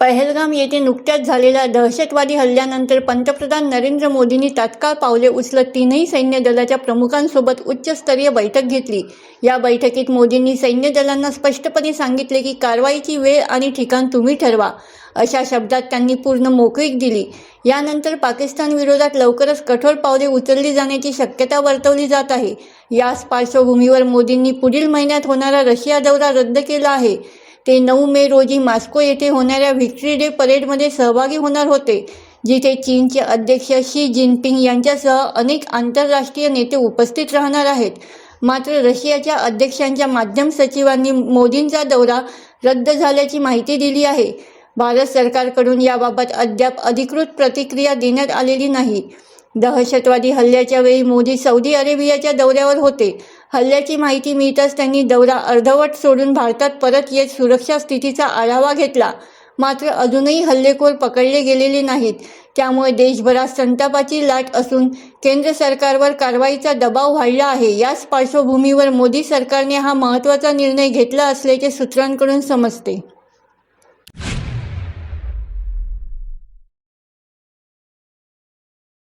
पहलगाम येथे नुकत्याच झालेल्या दहशतवादी हल्ल्यानंतर पंतप्रधान नरेंद्र मोदींनी तात्काळ पावले उचलत तीनही सैन्य दलाच्या प्रमुखांसोबत उच्चस्तरीय बैठक घेतली. या बैठकीत मोदींनी सैन्य दलांना स्पष्टपणे सांगितले की कारवाईची वेळ आणि ठिकाण तुम्ही ठरवा अशा शब्दात त्यांनी पूर्ण मोकळीक दिली. यानंतर पाकिस्तान विरोधात लवकरच कठोर पावले उचलली जाण्याची शक्यता वर्तवली जात आहे. याच पार्श्वभूमीवर मोदींनी पुढील महिन्यात होणारा रशिया दौरा रद्द केला आहे. ते नऊ मे रोजी मॉस्को येथे होणाऱ्या व्हिक्टरी डे परेडमध्ये सहभागी होणार होते जिथे चीनचे अध्यक्ष शी जिनपिंग यांच्यासह अनेक आंतरराष्ट्रीय नेते उपस्थित राहणार आहेत. मात्र रशियाच्या अध्यक्षांच्या माध्यम सचिवांनी मोदींचा दौरा रद्द झाल्याची माहिती दिली आहे. भारत सरकारकडून याबाबत अद्याप अधिकृत प्रतिक्रिया देण्यात आलेली नाही. दहशतवादी हल्ल्याच्या वेळी मोदी सौदी अरेबियाच्या दौऱ्यावर होते. हल्ल्याची माहिती मिळताच त्यांनी दौरा अर्धवट सोडून भारतात परत येत सुरक्षा स्थितीचा आढावा घेतला. मात्र अजूनही हल्लेखोर पकडले गेलेले नाहीत. त्यामुळे देशभरात संतापाची लाट असून केंद्र सरकारवर कारवाईचा दबाव वाढला आहे. याच पार्श्वभूमीवर मोदी सरकारने हा महत्त्वाचा निर्णय घेतला असल्याचे सूत्रांकडून समजते.